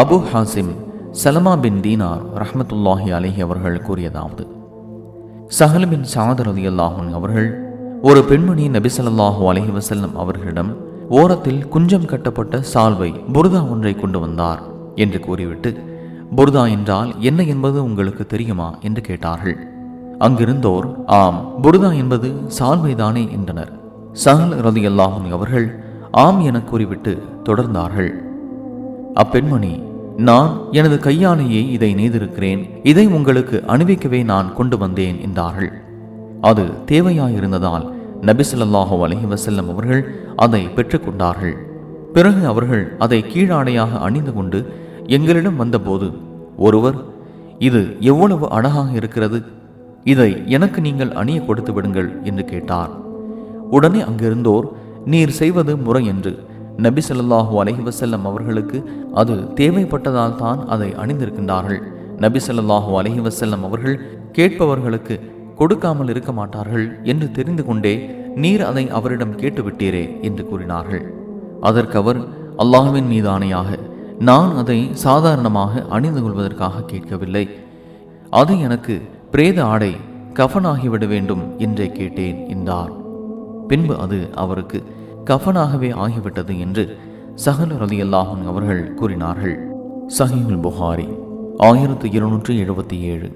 அபு ஹாசிம் சலமா பின் தீனார் ரஹமத்துல்லாஹி அலைஹி அவர்கள் கூறியதாவது. சஹல் பின் சாதர் அவர்கள் ஒரு பெண்மணி நபிசல்லாஹூ அலஹி வசல்லம் அவர்களிடம் ஓரத்தில் குஞ்சம் கட்டப்பட்ட சால்வை புர்தா ஒன்றை கொண்டு வந்தார் என்று கூறிவிட்டு புர்தா என்றால் என்ன என்பது உங்களுக்கு தெரியுமா என்று கேட்டார்கள். அங்கிருந்தோர் ஆம் புர்தா என்பது சால்வைதானே என்றனர். சஹல் ரலியல்லாஹு அவர்கள் ஆம் என கூறிவிட்டு தொடர்ந்தார்கள். அப்பெண்மணி நான் எனது கையாலேயே இதை நெய்திருக்கிறேன். இதை உங்களுக்கு அணிவிக்கவே நான் கொண்டு வந்தேன் என்றார்கள். அது தேவையாயிருந்ததால் நபிசல்லாஹு அலஹி வசல்லம் அவர்கள் அதை பெற்றுக்கொண்டார்கள். பிறகு அவர்கள் அதை கீழாடையாக அணிந்து கொண்டு எங்களிடம் வந்தபோது ஒருவர் இது எவ்வளவு அழகாக இருக்கிறது. இதை எனக்கு நீங்கள் அணிய கொடுத்து விடுங்கள் என்று கேட்டார். உடனே அங்கிருந்தோர் நீர் செய்வது முறை என்று நபி சொல்லாஹூ அலஹி வசல்லம் அவர்களுக்கு அது தேவைப்பட்டதால் தான் அதை அணிந்திருக்கின்றார்கள். நபி சொல்லாஹூ அலஹி வசல்லம் அவர்கள் கேட்பவர்களுக்கு கொடுக்காமல் இருக்க மாட்டார்கள் என்று தெரிந்து கொண்டே நீர் அதை அவரிடம் கேட்டுவிட்டீரே என்று கூறினார்கள். அதற்கு அவர் அல்லாஹ்வின் மீது ஆணையாக நான் அதை சாதாரணமாக அணிந்து கொள்வதற்காக கேட்கவில்லை. அது எனக்கு பிரேத ஆடை கஃனாகிவிட வேண்டும் என்றே கேட்டேன் என்றார். பின்பு அது அவருக்கு கஃனாகவே ஆகிவிட்டது என்று சஹல் ரலியல்லாஹு அவர்கள் கூறினார்கள். சஹீஹுல் புகாரி ஆயிரத்து இருநூற்றி எழுபத்தி ஏழு.